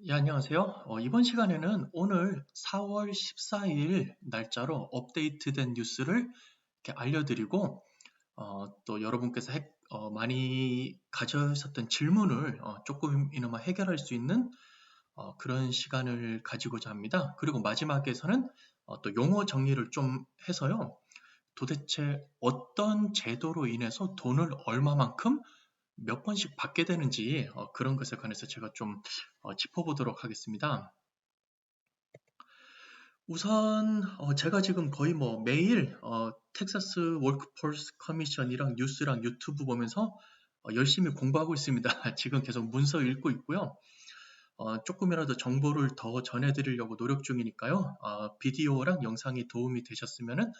예, 안녕하세요. 어, 이번 시간에는 오늘 4월 14일 날짜로 업데이트된 뉴스를 이렇게 알려드리고 어, 또 여러분께서 해- 어, 많이 가져셨던 질문을 어, 조금이나마 해결할 수 있는 어, 그런 시간을 가지고자 합니다. 그리고 마지막에서는 어, 또 용어 정리를 좀 해서요. 도대체 어떤 제도로 인해서 돈을 얼마만큼 몇 번씩 받게 되는지 어, 그런 것에 관해서 제가 좀 어, 짚어보도록 하겠습니다. 우선 어, 제가 지금 거의 뭐 매일 어, 텍사스 월크포스 커미션이랑 뉴스랑 유튜브 보면서 어, 열심히 공부하고 있습니다. 지금 계속 문서 읽고 있고요. 어, 조금이라도 정보를 더 전해드리려고 노력 중이니까요. 어, 비디오랑 영상이 도움이 되셨으면 어,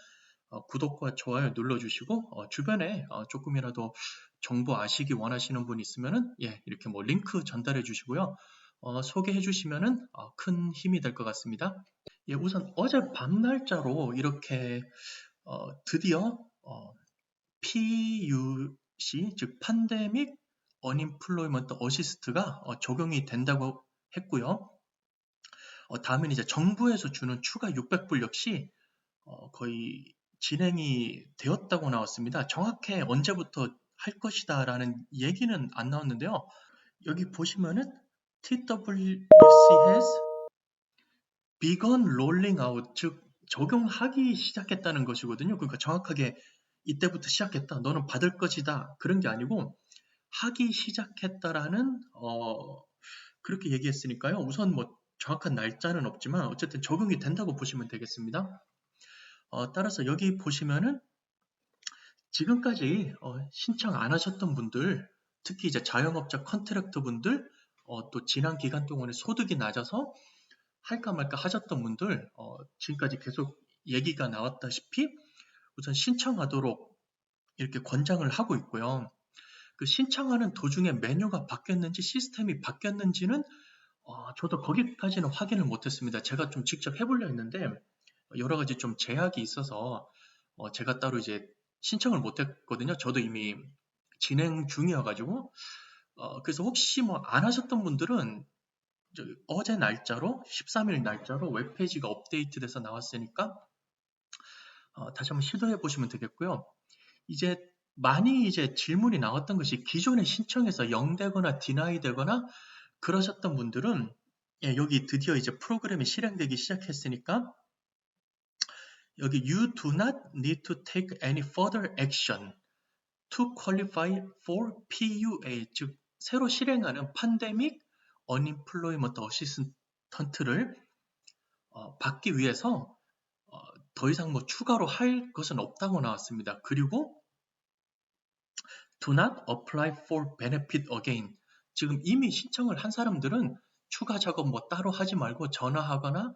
구독과 좋아요 눌러주시고 어, 주변에 어, 조금이라도 정보 아시기 원하시는 분 있으면은 예 이렇게 뭐 링크 전달해 주시고요 어, 소개해 주시면은 어, 큰 힘이 될 것 같습니다. 예 우선 어제 밤 날짜로 이렇게 어, 드디어 어, PUC 즉 판데믹 어님플로이먼트 어시스트가 어, 적용이 된다고 했고요. 어, 다음엔 이제 정부에서 주는 추가 600불 역시 어, 거의 진행이 되었다고 나왔습니다. 정확히 언제부터 할 것이다 라는 얘기는 안 나왔는데요. 여기 보시면은 TWC has begun rolling out, 즉 적용하기 시작했다는 것이거든요. 그러니까 정확하게 이때부터 시작했다. 너는 받을 것이다. 그런 게 아니고 하기 시작했다라는 어, 그렇게 얘기했으니까요. 우선 뭐 정확한 날짜는 없지만 어쨌든 적용이 된다고 보시면 되겠습니다. 어, 따라서 여기 보시면은 지금까지 어, 신청 안 하셨던 분들, 특히 이제 자영업자 컨트랙터 분들, 어, 또 지난 기간 동안에 소득이 낮아서 할까 말까 하셨던 분들, 어, 지금까지 계속 얘기가 나왔다시피 우선 신청하도록 이렇게 권장을 하고 있고요. 그 신청하는 도중에 메뉴가 바뀌었는지 시스템이 바뀌었는지는 어, 저도 거기까지는 확인을 못했습니다. 제가 좀 직접 해보려 했는데 여러 가지 좀 제약이 있어서 어, 제가 따로 이제 신청을 못했거든요. 저도 이미 진행 중이어가지고 어, 그래서 혹시 뭐 안 하셨던 분들은 어제 날짜로 13일 날짜로 웹페이지가 업데이트돼서 나왔으니까 어, 다시 한번 시도해 보시면 되겠고요. 이제 많이 이제 질문이 나왔던 것이 기존에 신청해서 0되거나 디나이 되거나 그러셨던 분들은 예, 여기 드디어 이제 프로그램이 실행되기 시작했으니까 여기 you do not need to take any further action to qualify for PUA 즉 새로 실행하는 판데믹 unemployment assistant를 어, 받기 위해서 어, 더 이상 뭐 추가로 할 것은 없다고 나왔습니다. 그리고 do not apply for benefit again 지금 이미 신청을 한 사람들은 추가 작업 뭐 따로 하지 말고 전화하거나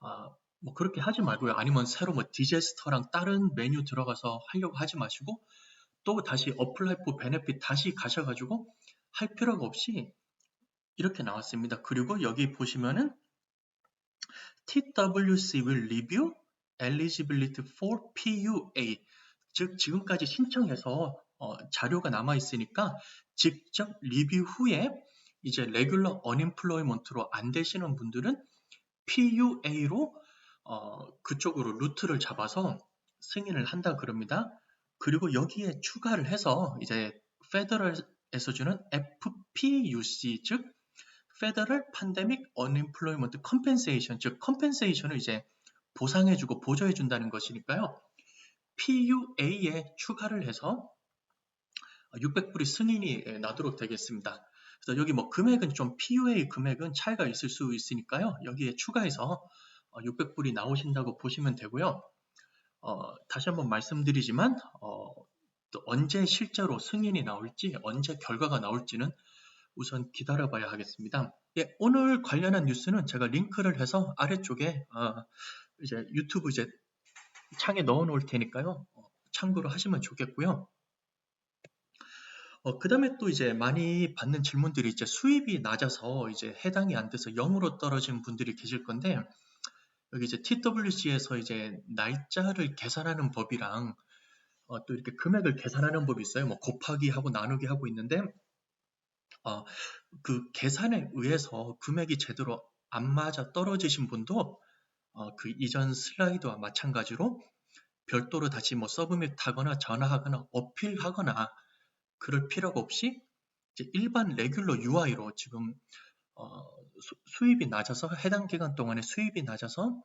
어, 뭐 그렇게 하지 말고요. 아니면 새로 뭐 디제스터랑 다른 메뉴 들어가서 하려고 하지 마시고 또 다시 어플라이 포 베네핏 다시 가셔가지고 할 필요가 없이 이렇게 나왔습니다. 그리고 여기 보시면은 TWC will review eligibility for PUA 즉 지금까지 신청해서 어, 자료가 남아 있으니까 직접 리뷰 후에 이제 레귤러 어님플로이먼트로 안 되시는 분들은 PUA로 어, 그쪽으로 루트를 잡아서 승인을 한다 그럽니다. 그리고 여기에 추가를 해서 이제 페더럴에서 주는 FPUC 즉 Federal Pandemic Unemployment Compensation 즉 컴펜세이션을 이제 보상해주고 보조해준다는 것이니까요. PUA에 추가를 해서 600불이 승인이 나도록 되겠습니다. 그래서 여기 뭐 금액은 좀 PUA 금액은 차이가 있을 수 있으니까요. 여기에 추가해서 600불이 어, 나오신다고 보시면 되고요. 어, 다시 한번 말씀드리지만 어, 또 언제 실제로 승인이 나올지 언제 결과가 나올지는 우선 기다려봐야 하겠습니다. 예, 오늘 관련한 뉴스는 제가 링크를 해서 아래쪽에 어, 이제 유튜브 이제 창에 넣어 놓을 테니까요. 어, 참고로 하시면 좋겠고요. 어, 그 다음에 또 이제 많이 받는 질문들이 이제 수입이 낮아서 이제 해당이 안 돼서 0으로 떨어진 분들이 계실 건데 여기 이제 TWC에서 이제 날짜를 계산하는 법이랑 어, 또 이렇게 금액을 계산하는 법이 있어요. 뭐 곱하기 하고 나누기 하고 있는데 어, 그 계산에 의해서 금액이 제대로 안 맞아 떨어지신 분도 어, 그 이전 슬라이드와 마찬가지로 별도로 다시 뭐 서브밋하거나 전화하거나 어필하거나 그럴 필요가 없이 일반 레귤러 UI로 지금 어, 수, 입이 낮아서 해당 기간 동안에 수입이 낮아서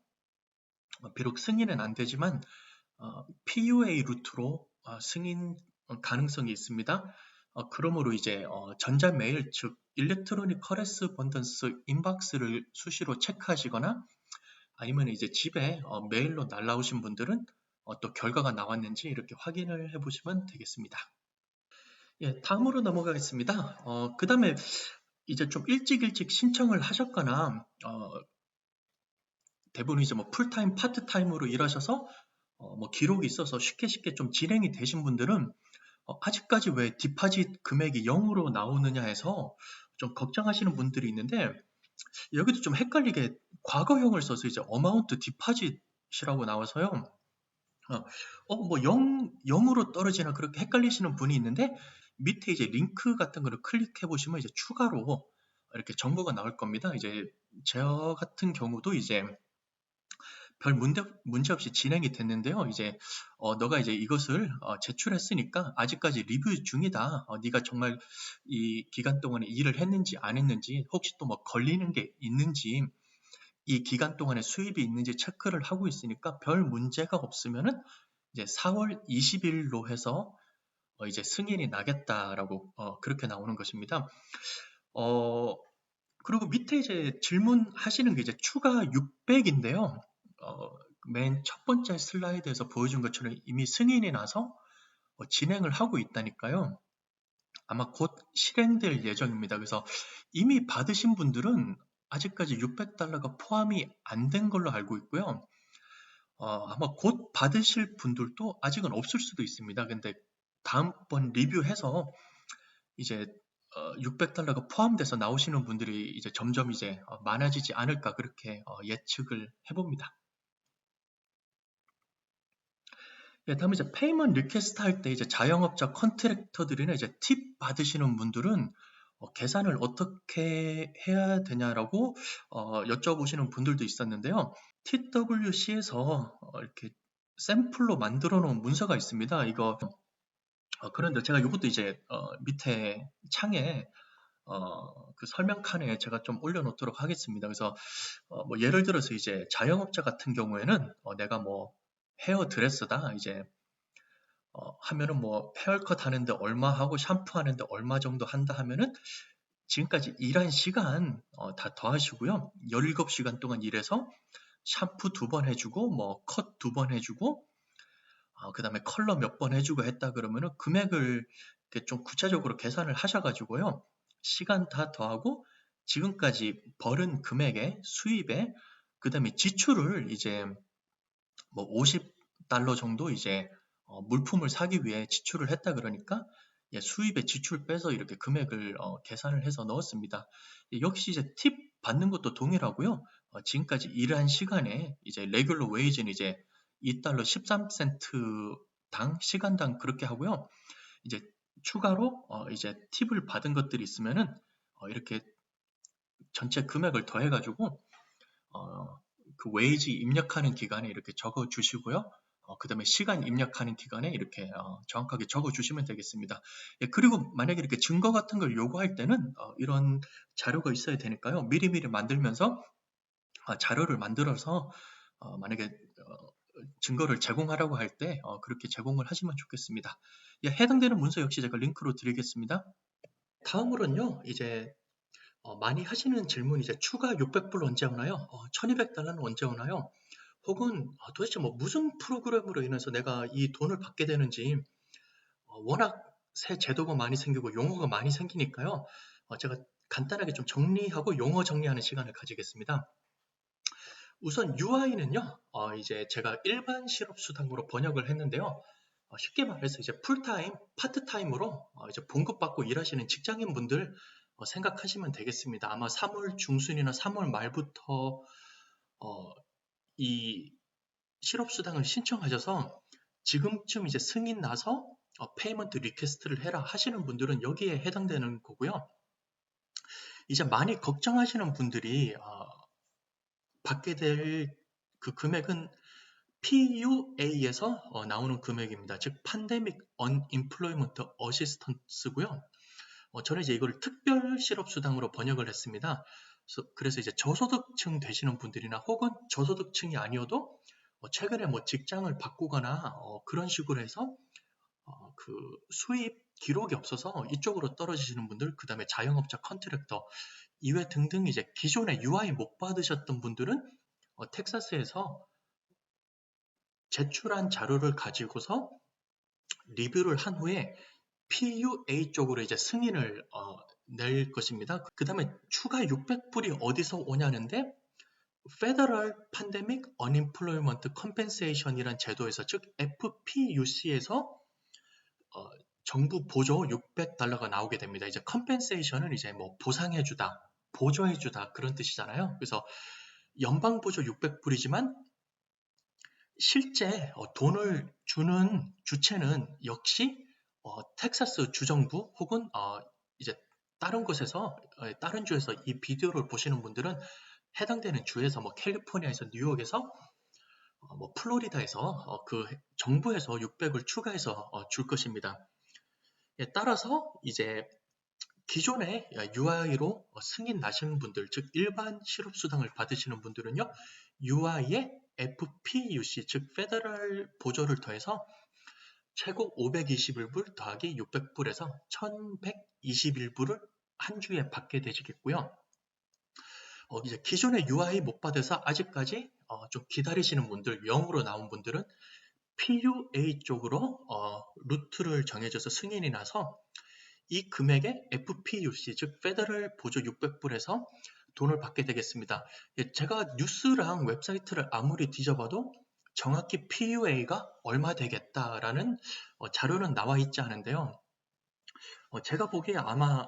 어, 비록 승인은 안 되지만 어, PUA 루트로 어, 승인 가능성이 있습니다. 어, 그러므로 이제 어, 전자 메일 즉 일렉트로닉 커레스본던스 인박스를 수시로 체크하시거나 아니면 이제 집에 어, 메일로 날라오신 분들은 어, 또 결과가 나왔는지 이렇게 확인을 해보시면 되겠습니다. 예, 다음으로 넘어가겠습니다. 어, 그 다음에 이제 좀 일찍 일찍 신청을 하셨거나 어, 대부분 이제 뭐 풀타임, 파트타임으로 일하셔서 어, 뭐 기록이 있어서 쉽게 쉽게 좀 진행이 되신 분들은 어, 아직까지 왜 디파짓 금액이 0으로 나오느냐 해서 좀 걱정하시는 분들이 있는데 여기도 좀 헷갈리게 과거형을 써서 이제 어마운트 디파짓이라고 나와서요. 어, 어, 뭐 0, 0으로 떨어지나 그렇게 헷갈리시는 분이 있는데 밑에 이제 링크 같은 거를 클릭해 보시면 이제 추가로 이렇게 정보가 나올 겁니다. 이제 저 같은 경우도 이제 별 문제, 문제 없이 진행이 됐는데요. 이제 어, 너가 이제 이것을 어, 제출했으니까 아직까지 리뷰 중이다. 어, 네가 정말 이 기간 동안에 일을 했는지 안 했는지 혹시 또 뭐 걸리는 게 있는지 이 기간 동안에 수입이 있는지 체크를 하고 있으니까 별 문제가 없으면은 이제 4월 20일로 해서 어, 이제 승인이 나겠다라고 어, 그렇게 나오는 것입니다. 어, 그리고 밑에 이제 질문하시는 게 이제 추가 600인데요. 어, 맨첫 번째 슬라이드에서 보여준 것처럼 이미 승인이 나서 어, 진행을 하고 있다니까요. 아마 곧 실행될 예정입니다. 그래서 이미 받으신 분들은 아직까지 600달러가 포함이 안 된 걸로 알고 있고요. 어, 아마 곧 받으실 분들도 아직은 없을 수도 있습니다. 근데 다음번 리뷰해서 이제 600달러가 어, 포함돼서 나오시는 분들이 이제 점점 이제 어, 많아지지 않을까 그렇게 어, 예측을 해봅니다. 예, 다음에 이제 페이먼 리퀘스트 할 때 이제 자영업자 컨트랙터들이나 이제 팁 받으시는 분들은 어, 계산을 어떻게 해야 되냐라고 어, 여쭤보시는 분들도 있었는데요. TWC에서 어, 이렇게 샘플로 만들어 놓은 문서가 있습니다. 이거 어, 그런데 제가 이것도 이제 어, 밑에 창에 어, 그 설명 칸에 제가 좀 올려놓도록 하겠습니다. 그래서 어, 뭐 예를 들어서 이제 자영업자 같은 경우에는 어, 내가 뭐 헤어 드레스다 이제 어, 하면은 뭐 헤어컷 하는데 얼마 하고 샴푸 하는데 얼마 정도 한다 하면은 지금까지 일한 시간 어, 다 더하시고요. 17시간 동안 일해서 샴푸 두 번 해주고 뭐 컷 두 번 해주고 어, 그 다음에 컬러 몇 번 해주고 했다 그러면은 금액을 좀 구체적으로 계산을 하셔가지고요. 시간 다 더하고 지금까지 벌은 금액에 수입에 그 다음에 지출을 이제 뭐 50달러 정도 이제 어, 물품을 사기 위해 지출을 했다 그러니까 예, 수입의 지출 빼서 이렇게 금액을 어, 계산을 해서 넣었습니다. 예, 역시 이제 팁 받는 것도 동일하고요. 어, 지금까지 일한 시간에 이제 레귤러 웨이즈는 이제 2달러 13센트당 시간당 그렇게 하고요. 이제 추가로 어, 이제 팁을 받은 것들이 있으면은 어, 이렇게 전체 금액을 더해 가지고 어, 그 웨이지 입력하는 기간에 이렇게 적어 주시고요. 어, 그 다음에 시간 입력하는 기간에 이렇게 어, 정확하게 적어 주시면 되겠습니다. 예, 그리고 만약에 이렇게 증거 같은 걸 요구할 때는 어, 이런 자료가 있어야 되니까요. 미리미리 만들면서 어, 자료를 만들어서 어, 만약에 어, 증거를 제공하라고 할 때 그렇게 제공을 하시면 좋겠습니다. 예, 해당되는 문서 역시 제가 링크로 드리겠습니다. 다음으로는요, 이제 많이 하시는 질문 이제 추가 600불 언제 오나요? 1200달러는 언제 오나요? 혹은 아, 도대체 뭐 무슨 프로그램으로 인해서 내가 이 돈을 받게 되는지 어, 워낙 새 제도가 많이 생기고 용어가 많이 생기니까요. 어, 제가 간단하게 좀 정리하고 용어 정리하는 시간을 가지겠습니다. 우선 UI는요, 어, 이제 제가 일반 실업 수당으로 번역을 했는데요. 쉽게 말해서 이제 풀타임, 파트타임으로 이제 봉급받고 일하시는 직장인 분들 생각하시면 되겠습니다. 아마 3월 중순이나 3월 말부터 이 실업 수당을 신청하셔서 지금쯤 이제 승인 나서 어, 페이먼트 리퀘스트를 해라 하시는 분들은 여기에 해당되는 거고요. 이제 많이 걱정하시는 분들이 어, 받게 될 그 금액은 PUA에서 어, 나오는 금액입니다. 즉 Pandemic Unemployment Assistance고요. 어, 저는 이제 이걸 특별 실업 수당으로 번역을 했습니다. 그래서, 그래서 이제 저소득층 되시는 분들이나 혹은 저소득층이 아니어도 어, 최근에 뭐 직장을 바꾸거나 어, 그런 식으로 해서 어, 그 수입 기록이 없어서 이쪽으로 떨어지시는 분들, 그 다음에 자영업자 컨트랙터 이외 등등 이제 기존에 UI 못 받으셨던 분들은 어, 텍사스에서 제출한 자료를 가지고서 리뷰를 한 후에 PUA 쪽으로 이제 승인을 어, 낼 것입니다. 그 다음에 추가 600불이 어디서 오냐는데 Federal Pandemic Unemployment Compensation이란 제도에서 즉 FPUC에서 어, 정부 보조 600달러가 나오게 됩니다. 이제 compensation은 이제 뭐 보상해주다, 보조해주다 그런 뜻이잖아요. 그래서 연방 보조 600불이지만 실제 어, 돈을 주는 주체는 역시 어, 텍사스 주정부 혹은 어, 이제 다른 곳에서 어, 다른 주에서 이 비디오를 보시는 분들은 해당되는 주에서 뭐 캘리포니아에서 뉴욕에서 어, 뭐 플로리다에서 어, 그 정부에서 600을 추가해서 어, 줄 것입니다. 예, 따라서 이제 기존에 UI로 승인 나시는 분들, 즉 일반 실업수당을 받으시는 분들은요, UI에 FPUC, 즉 페더럴 보조를 더해서 최고 521불 더하기 600불에서 1121불을 한 주에 받게 되시겠고요. 어, 이제 기존에 UI 못 받아서 아직까지 어, 좀 기다리시는 분들, 영으로 나온 분들은 PUA 쪽으로 어, 루트를 정해줘서 승인이 나서 이 금액에 FPUC, 즉 페더럴 보조 600불에서 돈을 받게 되겠습니다. 예, 제가 뉴스랑 웹사이트를 아무리 뒤져봐도 정확히 PUA가 얼마 되겠다라는 어, 자료는 나와 있지 않은데요. 어, 제가 보기에 아마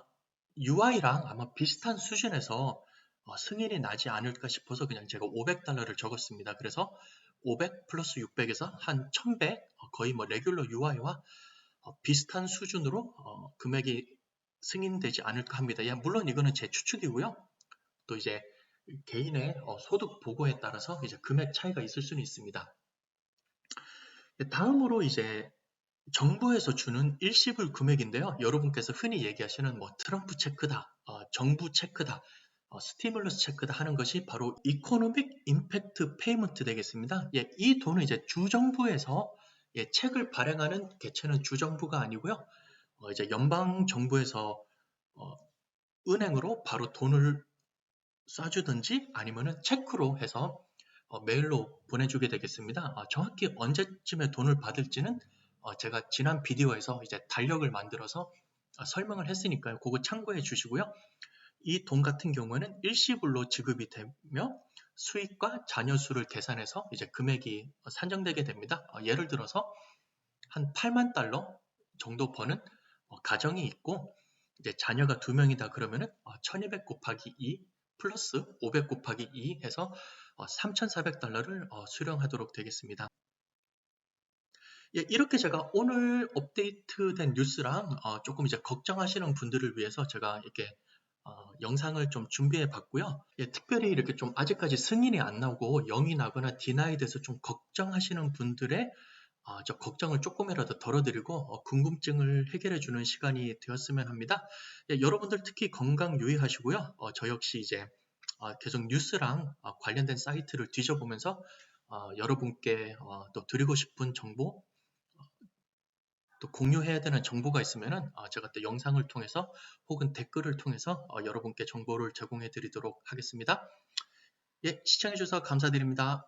UI랑 아마 비슷한 수준에서 어, 승인이 나지 않을까 싶어서 그냥 제가 500달러를 적었습니다. 그래서 500 플러스 600에서 한 1100, 거의 뭐 레귤러 UI와 비슷한 수준으로 금액이 승인되지 않을까 합니다. 물론 이거는 제 추측이고요. 또 이제 개인의 소득 보고에 따라서 이제 금액 차이가 있을 수는 있습니다. 다음으로 이제 정부에서 주는 일시불 금액인데요. 여러분께서 흔히 얘기하시는 뭐 트럼프 체크다, 어, 정부 체크다, 어, 스티뮬러스 체크다 하는 것이 바로 이코노믹 임팩트 페이먼트 되겠습니다. 예, 이 돈은 이제 주정부에서 예, 책을 발행하는 개체는 주정부가 아니고요. 어, 이제 연방 정부에서 어, 은행으로 바로 돈을 쏴주든지 아니면은 체크로 해서 어, 메일로 보내주게 되겠습니다. 어, 정확히 언제쯤에 돈을 받을지는 어, 제가 지난 비디오에서 이제 달력을 만들어서 설명을 했으니까요. 그거 참고해 주시고요. 이 돈 같은 경우에는 일시불로 지급이 되며 수익과 자녀 수를 계산해서 이제 금액이 산정되게 됩니다. 예를 들어서 한 8만 달러 정도 버는 가정이 있고 이제 자녀가 두 명이다 그러면은 1200 곱하기 2 플러스 500 곱하기 2 해서 3,400달러를 어, 어, 수령하도록 되겠습니다. 예, 이렇게 제가 오늘 업데이트된 뉴스랑 어, 조금 이제 걱정하시는 분들을 위해서 제가 이렇게 어, 영상을 좀 준비해 봤고요. 예, 특별히 이렇게 좀 아직까지 승인이 안 나오고 0이 나거나 디나이 돼서 좀 걱정하시는 분들의 어, 저 걱정을 조금이라도 덜어드리고 어, 궁금증을 해결해 주는 시간이 되었으면 합니다. 예, 여러분들 특히 건강 유의하시고요. 저 역시 이제 어, 계속 뉴스랑 어, 관련된 사이트를 뒤져보면서 어, 여러분께 또 드리고 싶은 정보 또 공유해야 되는 정보가 있으면 제가 또 영상을 통해서 혹은 댓글을 통해서 여러분께 정보를 제공해 드리도록 하겠습니다. 예, 시청해 주셔서 감사드립니다.